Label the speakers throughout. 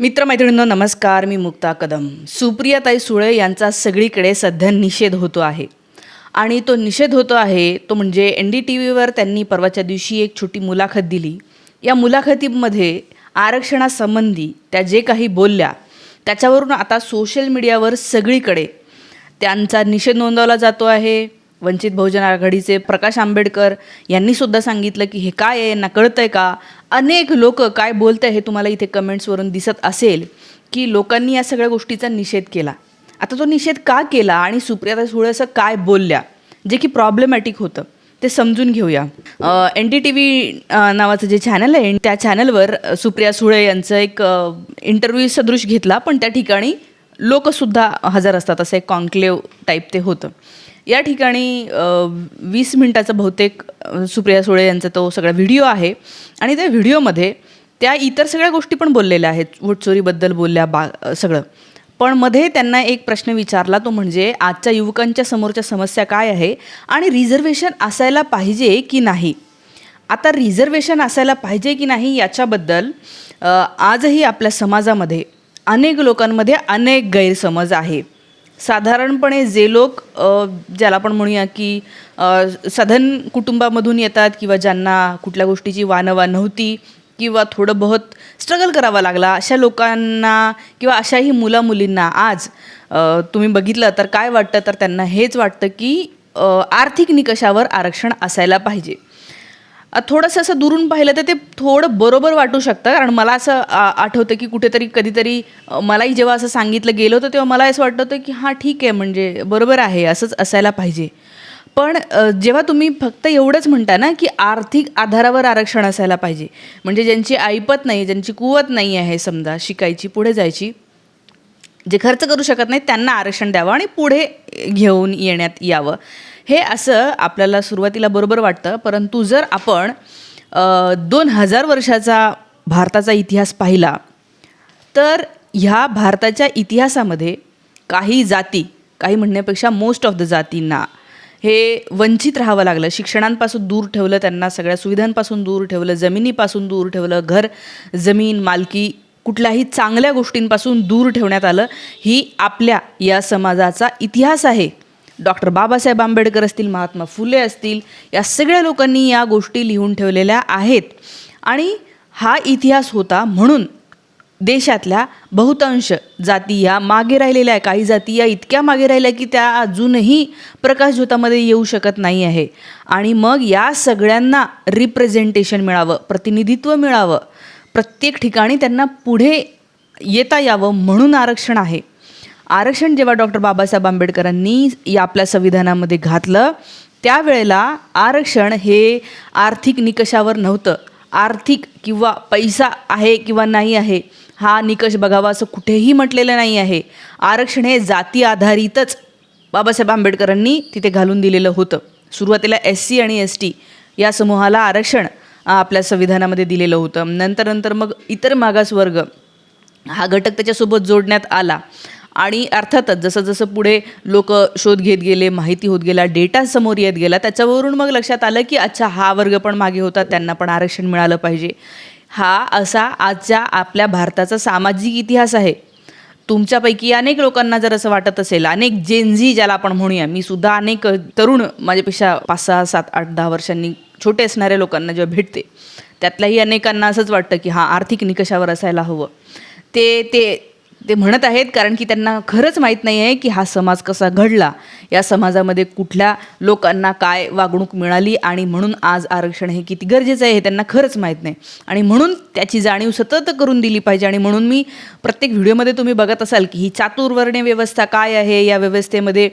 Speaker 1: मित्रमैत्रिणींनो नमस्कार. मी मुक्ता कदम. सुप्रियाताई सुळे यांचा सगळीकडे सध्या निषेध होतो आहे. आणि तो निषेध होतो आहे तो म्हणजे एन डी टी व्हीवर त्यांनी परवाच्या दिवशी एक छोटी मुलाखत दिली. या मुलाखतीमध्ये आरक्षणासंबंधी त्या जे काही बोलल्या त्याच्यावरून आता सोशल मीडियावर सगळीकडे त्यांचा निषेध नोंदवला जातो आहे. वंचित बहुजन आघाडीचे प्रकाश आंबेडकर यांनी सुद्धा सांगितलं की हे काय आहे यांना कळतंय का? अनेक लोक काय बोलत आहे हे तुम्हाला इथे कमेंट्सवरून दिसत असेल की लोकांनी या सगळ्या गोष्टीचा निषेध केला. आता तो निषेध का केला आणि सुप्रियाता सुळे असं काय बोलल्या? जे की प्रॉब्लेमॅटिक होतं. ते समजून घेऊया. एन डी टी व्ही नावाचं जे चॅनल आहे त्या चॅनलवर सुप्रिया सुळे यांचं एक इंटरव्ह्यू सदृश घेतला पण त्या ठिकाणी लोकसुद्धा हजर असतात असं एक कॉन्क्लेव टाईप ते होतं. या ठिकाणी वीस मिनिटाचा बहुतेक सुप्रिया सुळे यांचा तो सगळा व्हिडिओ आहे. आणि त्या व्हिडिओमध्ये त्या इतर सगळ्या गोष्टी पण बोललेल्या आहेत. वोटचोरीबद्दल बोलल्या बा सगळं. पण मध्ये त्यांना एक प्रश्न विचारला तो म्हणजे आजच्या युवकांच्या समोरच्या समस्या काय आहे? आणि रिझर्वेशन असायला पाहिजे की नाही? आता रिझर्वेशन असायला पाहिजे की नाही याच्याबद्दल आजही आपल्या समाजामध्ये अनेक लोकांमध्ये अनेक गैरसमज आहे. साधारणपणे जे लोक ज्याला आपण म्हणूया की सधन कुटुंबामधून येतात किंवा ज्यांना कुठल्या गोष्टीची वानवा नव्हती किंवा थोडं बहुत स्ट्रगल करावा लागला अशा लोकांना किंवा अशाही मुला मुलींना आज तुम्ही बघितलं तर काय वाटतं? तर त्यांना हेच वाटतं की आर्थिक निकषावर आरक्षण असायला पाहिजे. थोडंसं असं दुरून पाहिलं तर ते थोडं बरोबर वाटू शकतं. कारण मला असं आ, आठवतं की कुठेतरी कधीतरी मलाही जेव्हा असं सांगितलं गेलं होतं तेव्हा मला असं वाटतं होतं की हां ठीक आहे म्हणजे बरोबर आहे असंच असायला पाहिजे. पण जेव्हा तुम्ही फक्त एवढंच म्हणता ना की आर्थिक आधारावर आरक्षण असायला पाहिजे म्हणजे ज्यांची ऐपत नाही ज्यांची कुवत नाही आहे समजा शिकायची पुढे जायची जे खर्च करू शकत नाहीत त्यांना आरक्षण द्यावं आणि पुढे घेऊन येण्यात यावं. हे असं आपल्याला सुरुवातीला बरोबर वाटतं परंतु जर आपण दोन हजार वर्षाचा भारताचा इतिहास पाहिला तर ह्या भारताच्या इतिहासामध्ये काही जाती काही म्हणण्यापेक्षा मोस्ट ऑफ द जातींना हे वंचित राहावं लागलं. शिक्षणांपासून दूर ठेवलं त्यांना सगळ्या सुविधांपासून दूर ठेवलं जमिनीपासून दूर ठेवलं घर जमीन मालकी कुठल्याही चांगल्या गोष्टींपासून दूर ठेवण्यात आलं. ही आपल्या या समाजाचा इतिहास आहे. डॉक्टर बाबासाहेब आंबेडकर असतील महात्मा फुले असतील या सगळ्या लोकांनी या गोष्टी लिहून ठेवलेल्या आहेत. आणि हा इतिहास होता म्हणून देशातल्या बहुतांश जाती या मागे राहिलेल्या आहे काही जाती या इतक्या मागे राहिल्या की त्या अजूनही प्रकाशझोतामध्ये येऊ शकत नाही आहे. आणि मग या सगळ्यांना रिप्रेझेंटेशन मिळावं प्रतिनिधित्व मिळावं प्रत्येक ठिकाणी त्यांना पुढे येता यावं म्हणून आरक्षण आहे. आरक्षण जेव्हा डॉक्टर बाबासाहेब आंबेडकरांनी या आपल्या संविधानामध्ये घातलं त्यावेळेला आरक्षण हे आर्थिक निकषावर नव्हतं. आर्थिक किंवा पैसा आहे किंवा नाही आहे हा निकष बघावा असं कुठेही म्हटलेलं नाही आहे. आरक्षण हे जाती आधारितच बाबासाहेब आंबेडकरांनी तिथे घालून दिलेलं होतं. सुरुवातीला एस सी आणि एस टी या समूहाला आरक्षण आपल्या संविधानामध्ये दिलेलं होतं. नंतर नंतर मग इतर मागासवर्ग हा घटक त्याच्यासोबत जोडण्यात आला. आणि अर्थातच जसं जसं पुढे लोक शोध घेत गेले माहिती होत गेला डेटा समोर येत गेला त्याच्यावरून मग लक्षात आलं की अच्छा हा वर्ग पण मागे होता त्यांना पण आरक्षण मिळालं पाहिजे. हा असा आजच्या आपल्या भारताचा सामाजिक इतिहास आहे. तुमच्यापैकी अनेक लोकांना जर असं वाटत असेल अनेक जेनझी ज्याला आपण म्हणूया मी सुद्धा अनेक तरुण माझ्यापेक्षा पाच सहा सात आठ दहा वर्षांनी छोटे असणाऱ्या लोकांना जेव्हा भेटते त्यातल्याही अनेकांना असंच वाटतं की हां आर्थिक निकषावर असायला हवं. ते ते ते म्हणत आहेत कारण की त्यांना खरंच माहीत नाही आहे की हा समाज कसा घडला. या समाजामध्ये कुठल्या लोकांना काय वागणूक मिळाली आणि म्हणून आज आरक्षण हे किती गरजेचं आहे हे त्यांना खरंच माहीत नाही. आणि म्हणून त्याची जाणीव सतत करून दिली पाहिजे आणि म्हणून मी प्रत्येक व्हिडिओमध्ये तुम्ही बघत असाल की ही चातुर्वर्ण्य व्यवस्था काय आहे? या व्यवस्थेमध्ये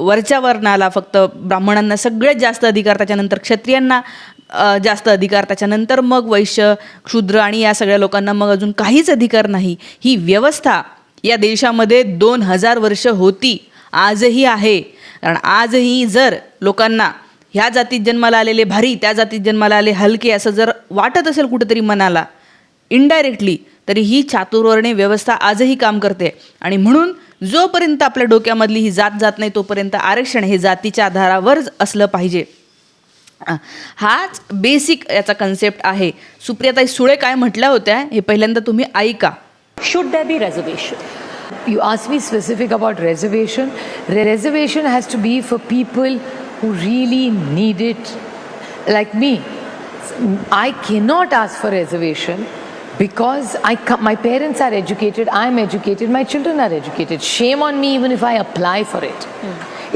Speaker 1: वरच्या वर्णाला फक्त ब्राह्मणांना सगळ्यात जास्त अधिकार त्याच्यानंतर क्षत्रियांना जास्त अधिकार त्याच्यानंतर मग वैश्य क्षुद्र आणि या सगळ्या लोकांना मग अजून काहीच अधिकार नाही. ही व्यवस्था या देशामध्ये दोन हजार वर्ष होती. आजही आहे. कारण आजही जर लोकांना ह्या जातीत जन्माला आलेले भारी त्या जातीत जन्माला आले हलके असं जर वाटत असेल कुठेतरी मनाला इनडायरेक्टली तरी ही चातुर्वर्णे व्यवस्था आजही काम करते. आणि म्हणून जोपर्यंत आपल्या डोक्यामधली ही जात जात नाही तोपर्यंत आरक्षण हे जातीच्या आधारावरच असलं पाहिजे. हाच बेसिक याचा कन्सेप्ट आहे सुप्रियाताई सुळे काय म्हटल्या होत्या हे पहिल्यांदा तुम्ही ऐका
Speaker 2: Should there be reservation?
Speaker 3: You asked me specific about reservation. Re- reservation has to be for people who really need it, like me. I cannot ask for reservation because I co- my parents are educated, I'm educated, my children are educated. Shame on me even if I apply for it.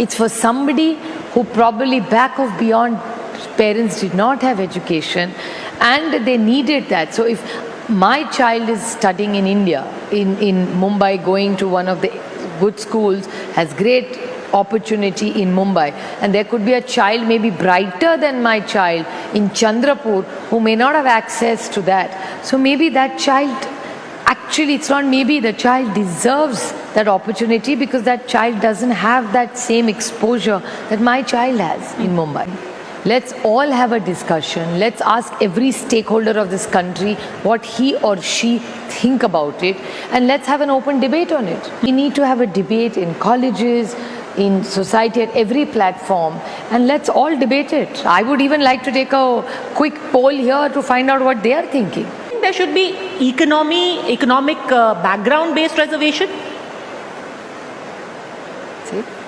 Speaker 3: It's for somebody who probably back of beyond parents did not have education and they needed that. So if my child is studying in India, in, in Mumbai, going to one of the good schools, has great opportunity in Mumbai, and there could be a child maybe brighter than my child in Chandrapur who may not have access to that. So maybe that child actually it's not maybe the child deserves that opportunity because that child doesn't have that same exposure that my child has in Mumbai. Let's all have a discussion. Let's ask every stakeholder of this country what he or she think about it and let's have an open debate on it. We need to have a debate in colleges, in society at every platform and let's all debate it. I would even like to take a quick poll here to find out what they are thinking.
Speaker 2: There should be economy, economic uh, background based reservation,
Speaker 3: See?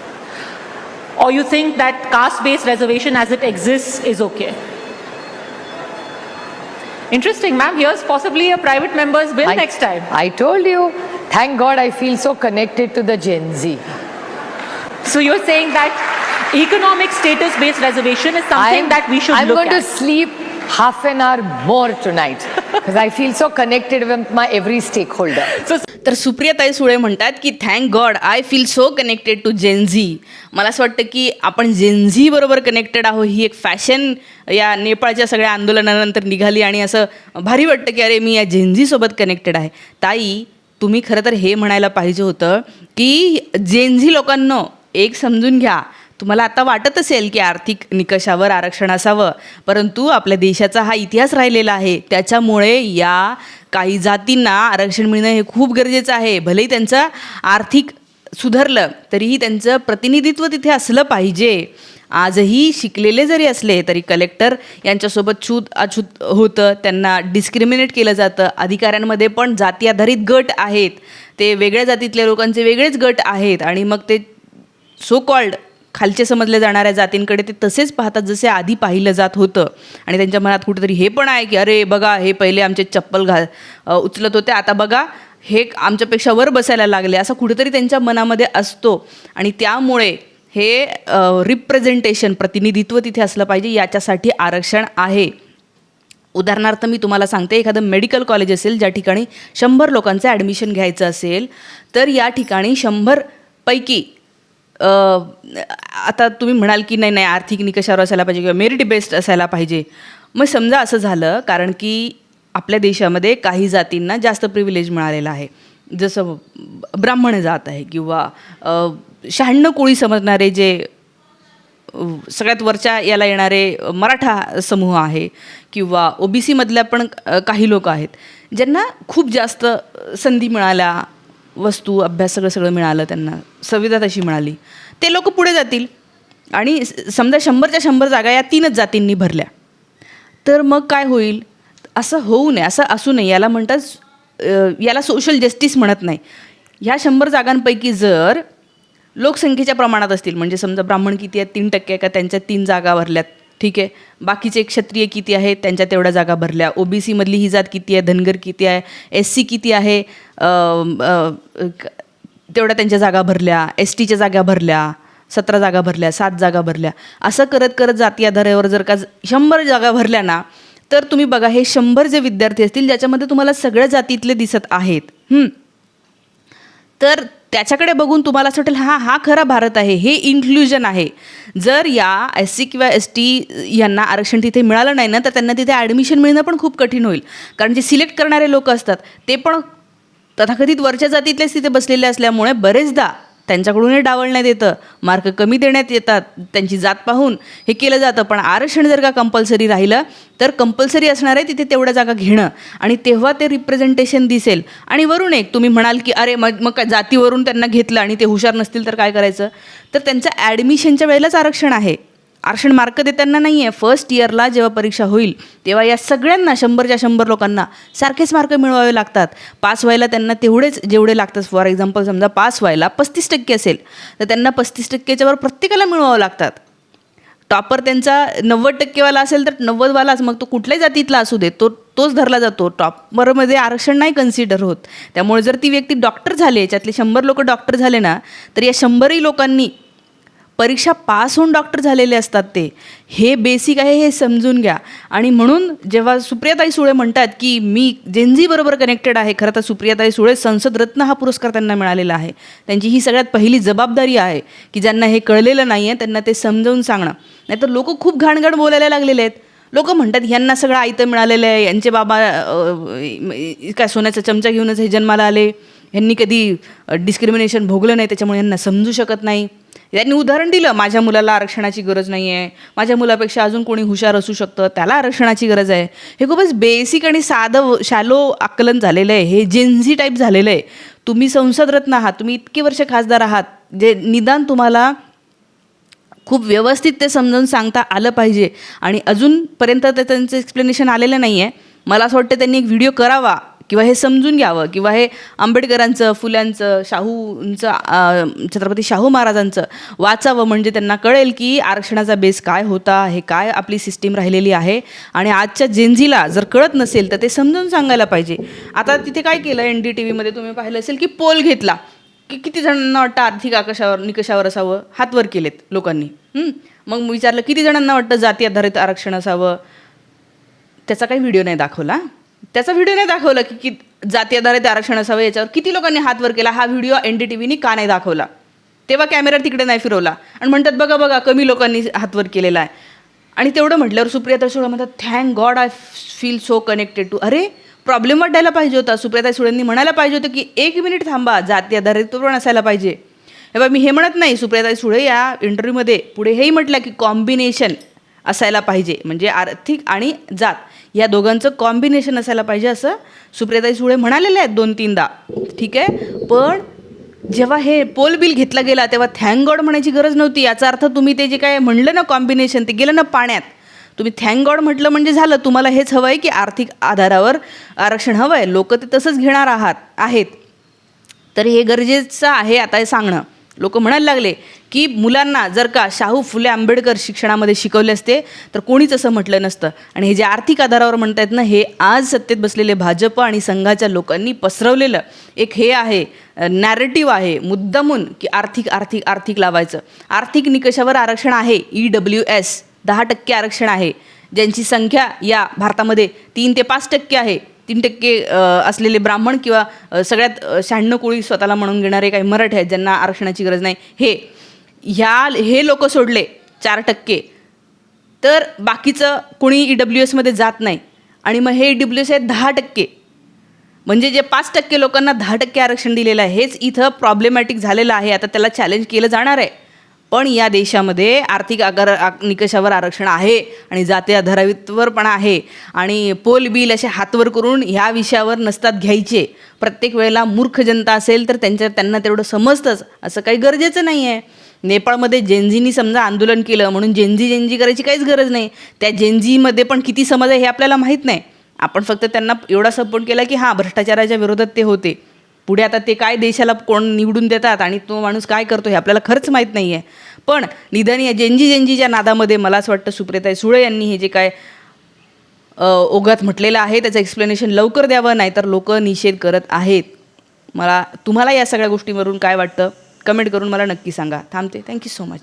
Speaker 2: Or you think that caste based reservation as it exists is okay? Interesting, ma'am. Here's possibly a private member's bill
Speaker 3: I-
Speaker 2: next time.
Speaker 3: I told you. Thank God I feel so connected to the Gen Z.
Speaker 2: So you're saying that economic status based reservation is something
Speaker 3: I'm,
Speaker 2: that we should
Speaker 3: I'm
Speaker 2: look
Speaker 3: going to sleep half an hour more tonight because I feel so connected with my every stakeholder.
Speaker 1: तर सुप्रियाताई सुळे म्हणतात की thank God I feel so connected to Gen Z मला असं वाटतं की आपण Gen Z बरोबर connected आहो ही एक फॅशन या नेपाळच्या सगळ्या आंदोलनानंतर निघाली आणि असं भारी वाटतं की अरे मी या जेनझीसोबत कनेक्टेड आहे. ताई तुम्ही खरं तर हे म्हणायला पाहिजे होतं की जेनझी लोकांना एक समजून घ्या. तुम्हाला आता वाटत असेल की आर्थिक निकषावर आरक्षण असावं परंतु आपल्या देशाचा हा इतिहास राहिलेला आहे. त्याच्यामुळे या काही जातींना आरक्षण मिळणं हे खूप गरजेचं आहे. भलेही त्यांचं आर्थिक सुधारलं तरीही त्यांचं प्रतिनिधित्व तिथे असलं पाहिजे. आजही शिकलेले जरी असले तरी कलेक्टर यांच्यासोबत छूत अछूत होतं त्यांना डिस्क्रिमिनेट केलं जातं. अधिकाऱ्यांमध्ये पण जाती आधारित गट आहेत. ते वेगळ्या जातीतल्या लोकांचे वेगळेच गट आहेत. आणि मग ते सो कॉल्ड खालचे समजले जाणाऱ्या जातींकडे ते तसेच पाहतात जसे आधी पाहिलं जात होतं. आणि त्यांच्या मनात कुठेतरी हे पण आहे की अरे बघा हे पहिले आमचे चप्पल घाल उचलत होते. आता बघा हे आमच्यापेक्षा वर बसायला लागले. असं कुठेतरी त्यांच्या मनामध्ये असतो. आणि त्यामुळे हे रिप्रेझेंटेशन प्रतिनिधित्व तिथे असलं पाहिजे याच्यासाठी आरक्षण आहे. उदाहरणार्थ मी तुम्हाला सांगते एखादं मेडिकल कॉलेज असेल ज्या ठिकाणी शंभर लोकांचं ॲडमिशन घ्यायचं असेल तर या ठिकाणी शंभरपैकी आता तुम्ही म्हणाल की नाही नाही आर्थिक निकषावर असायला पाहिजे किंवा मेरिट बेस्ड असायला पाहिजे. मग समजा असं झालं कारण की आपल्या देशामध्ये काही जातींना जास्त प्रिव्हिलेज मिळालेलं आहे. जसं ब्राह्मण जात आहे किंवा शहाण्णव कोळी समजणारे जे सगळ्यात वरच्या याला येणारे मराठा समूह आहे किंवा ओ बी सीमधल्या पण काही लोक आहेत ज्यांना खूप जास्त संधी मिळाल्या वस्तू अभ्यास सगळं सगळं मिळालं त्यांना. संविधा तशी मिळाली. ते लोक पुढे जातील. आणि समजा शंभरच्या शंभर जागा या तीनच जातींनी भरल्या. तर मग काय होईल? असं होऊ नये असं असू नये याला म्हणतात याला सोशल जस्टिस म्हणत नाही. ह्या शंभर जागांपैकी जर लोकसंख्येच्या प्रमाणात असतील म्हणजे समजा ब्राह्मण किती आहेत तीन टक्के का त्यांच्या तीन जागा भरल्यात. ठीक आहे. बाकीचे क्षत्रिय किती आहेत? त्यांच्या तेवढ्या जागा भरल्या. ओ बी सीमधली ही जात किती आहे? धनगर किती आहे? एस सी किती आहे? तेवढ्या त्यांच्या जागा भरल्या. एस टीच्या जागा भरल्या. सतरा जागा भरल्या. सात जागा भरल्या. असं करत करत जाती आधारावर जर का शंभर जागा भरल्या ना तर तुम्ही बघा हे शंभर जे विद्यार्थी असतील ज्याच्यामध्ये तुम्हाला सगळ्या जातीतले दिसत आहेत. तर त्याच्याकडे बघून तुम्हाला असं वाटेल हा हा खरा भारत आहे हे इन्क्ल्युजन आहे. जर या एस सी किंवा एस टी यांना आरक्षण तिथे मिळालं नाही ना तर त्यांना तिथे ॲडमिशन मिळणं पण खूप कठीण होईल. कारण जे सिलेक्ट करणारे लोक असतात ते पण तथाकथित वरच्या जातीतलेच तिथे बसलेले असल्यामुळे बरेचदा त्यांच्याकडूनही डावलण्यात येतं मार्क कमी देण्यात येतात. त्यांची जात पाहून हे केलं जातं. पण आरक्षण जर का कंपल्सरी राहिलं तर कंपल्सरी असणार आहे तिथे तेवढ्या जागा घेणं. आणि तेव्हा ते रिप्रेझेंटेशन दिसेल. आणि वरून एक तुम्ही म्हणाल की अरे मग मग काय जातीवरून त्यांना घेतलं आणि ते हुशार नसतील तर काय करायचं? तर त्यांचं ॲडमिशनच्या वेळेलाच आरक्षण आहे. आरक्षण मार्क देताना नाही आहे फर्स्ट इयरला जेव्हा परीक्षा होईल तेव्हा या सगळ्यांना शंभरच्या शंभर लोकांना सारखेच मार्क मिळवावे लागतात. पास व्हायला त्यांना तेवढेच जेवढे लागतात. फॉर एक्झाम्पल समजा पास व्हायला पस्तीस टक्के असेल तर त्यांना पस्तीस टक्केच्यावर प्रत्येकाला मिळवावं लागतात. टॉपर त्यांचा नव्वद टक्केवाला असेल तर नव्वदवालाच. मग तो कुठल्याही जातीतला असू दे तो तोच धरला जातो. टॉपरमध्ये आरक्षण नाही कन्सिडर होत. त्यामुळे जर ती व्यक्ती डॉक्टर झाले याच्यातले शंभर लोक डॉक्टर झाले ना तर या शंभरही लोकांनी परीक्षा पास होऊन डॉक्टर झालेले असतात ते. हे बेसिक आहे हे समजून घ्या. आणि म्हणून जेव्हा सुप्रियाताई सुळे म्हणतात की मी जेनझी बरोबर कनेक्टेड आहे खरं तर सुप्रियाताई सुळे संसद रत्न हा पुरस्कार त्यांना मिळालेला आहे. त्यांची ही सगळ्यात पहिली जबाबदारी आहे की ज्यांना हे कळलेलं नाही आहे त्यांना ते समजावून सांगणं. नाहीतर लोक खूप घाणघाण बोलायला लागलेले आहेत. लोक म्हणतात ह्यांना सगळं आयतं मिळालेलं आहे यांचे बाबा काय सोन्याचा चमचा घेऊनच हे जन्माला आले. ह्यांनी कधी डिस्क्रिमिनेशन भोगलं नाही त्याच्यामुळे यांना समजू शकत नाही. त्यांनी उदाहरण दिलं माझ्या मुलाला आरक्षणाची गरज नाही आहे माझ्या मुलापेक्षा अजून कोणी हुशार असू शकतं त्याला आरक्षणाची गरज आहे. हे खूपच बेसिक आणि साधं शॅलो आकलन झालेलं आहे हे जेन्झी टाईप झालेलं आहे तुम्ही संसदरत्न आहात तुम्ही इतके वर्ष खासदार आहात जे निदान तुम्हाला खूप व्यवस्थित ते समजावून सांगता आलं पाहिजे. आणि अजूनपर्यंत ते त्यांचं एक्सप्लेनेशन आलेलं नाही आहे मला असं वाटतं त्यांनी एक व्हिडिओ करावा. किंवा हे समजून घ्यावं किंवा हे आंबेडकरांचं फुल्यांचं शाहूंचं छत्रपती शाहू महाराजांचं वाचावं म्हणजे त्यांना कळेल की आरक्षणाचा बेस काय होता हे काय आपली सिस्टीम राहिलेली आहे. आणि आजच्या जेंझीला जर कळत नसेल तर ते समजून सांगायला पाहिजे. आता तिथे काय केलं एन डी टी व्हीमध्ये तुम्ही पाहिलं असेल की पोल घेतला. की किती जणांना वाटतं आर्थिक आकाशावर निकषावर असावं? हातवर केलेत लोकांनी. मग विचारलं किती जणांना वाटतं जाती आधारित आरक्षण असावं? त्याचा काही व्हिडिओ नाही दाखवला. त्याचा व्हिडिओ नाही दाखवला की की जाती आधारित आरक्षण असावं याच्यावर. किती लोकांनी हात वर केला? हा व्हिडिओ एन डी टी व्हीनी का नाही दाखवला? तेव्हा कॅमेरा तिकडे नाही फिरवला. आणि म्हणतात बघा बघा कमी लोकांनी हात वर केलेला आहे. आणि तेवढं म्हटल्यावर सुप्रियाता सुळे म्हणतात thank God I feel so connected to अरे प्रॉब्लेम वाटायला पाहिजे होता. सुप्रियाता सुळेंनी म्हणायला पाहिजे होतं की एक मिनिट थांबा जाती आधारित पण असायला पाहिजे. हे मी हे म्हणत नाही सुप्रियाताई सुळे या इंटरव्ह्यूमध्ये पुढे हेही म्हटलं की कॉम्बिनेशन असायला पाहिजे. म्हणजे आर्थिक आणि जात. या दोघांचं कॉम्बिनेशन असायला पाहिजे असं सुप्रियाताई सुळे म्हणालेले आहेत दोन तीनदा. ठीक आहे? पण जेव्हा हे पोल बिल घेतला गेला तेव्हा थँक गॉड म्हणायची गरज नव्हती. याचा अर्थ तुम्ही ते जे काय म्हणलं ना कॉम्बिनेशन ते गेलं ना पाण्यात. तुम्ही थँक गॉड म्हटलं म्हणजे झालं. तुम्हाला हेच हवं आहे की आर्थिक आधारावर आरक्षण हवं आहे लोक ते तसंच घेणार आहात आहेत. तर हे गरजेचं आहे आता हे सांगणं. लोक म्हणायला लागले की मुलांना जर का शाहू फुले आंबेडकर शिक्षणामध्ये शिकवले असते तर कोणीच असं म्हटलं नसतं. आणि हे जे आर्थिक आधारावर म्हणतायत ना हे आज सत्तेत बसलेले भाजप आणि संघाच्या लोकांनी पसरवलेलं एक हे आहे नॅरेटिव्ह आहे मुद्दामून की आर्थिक आर्थिक आर्थिक लावायचं. आर्थिक निकषावर आरक्षण आहे ई डब्ल्यू एस दहा टक्के आरक्षण आहे. ज्यांची संख्या या भारतामध्ये तीन ते पाच टक्के आहे. तीन टक्के असलेले ब्राह्मण किंवा सगळ्यात शहाण्णव कोळी स्वतःला म्हणून घेणारे काही मराठी आहेत ज्यांना आरक्षणाची गरज नाही. हे ह्या हे लोक सोडले चार टक्के. तर बाकीचं कोणी ई डब्ल्यू एसमध्ये जात नाही. आणि मग हे ई डब्ल्यू एस आहे दहा टक्के. म्हणजे जे पाच टक्के लोकांना दहा टक्के आरक्षण दिलेलं आहे हेच इथं प्रॉब्लेमॅटिक झालेलं आहे. आता त्याला चॅलेंज केलं जाणार आहे. पण या देशामध्ये आर्थिक आगर आ- निकषावर आरक्षण आहे आणि जाती आधारावर पण आहे. आणि पोल बिल असे हातवर करून ह्या विषयावर नसतात घ्यायचे. प्रत्येक वेळेला मूर्ख जनता असेल तर त्यांच्या त्यांना तेवढं समजतंच. असं काही गरजेचं नाही आहे नेपाळमध्ये जेनझीनी समजा आंदोलन केलं म्हणून जेनझी जेनझी करायची काहीच गरज नाही. त्या जेनझीमध्ये पण किती समज आहे हे आपल्याला माहीत नाही. आपण फक्त त्यांना एवढा सपोर्ट केला की हां भ्रष्टाचाराच्या विरोधात ते होते. पुढे आता ते काय देशाला कोण निवडून देतात आणि तो माणूस काय करतो हे आपल्याला खरंच माहीत नाही आहे पण निधन या जेंजी जेंजीच्या नादामध्ये मला असं वाटतं सुप्रियाताई सुळे यांनी हे जे काय ओघात म्हटलेलं आहे त्याचं एक्सप्लेनेशन लवकर द्यावं नाहीतर लोक निषेध करत आहेत. मला तुम्हाला या सगळ्या गोष्टीवरून काय वाटतं? कमेंट करून मला नक्की सांगा. थांबते. Thank you so much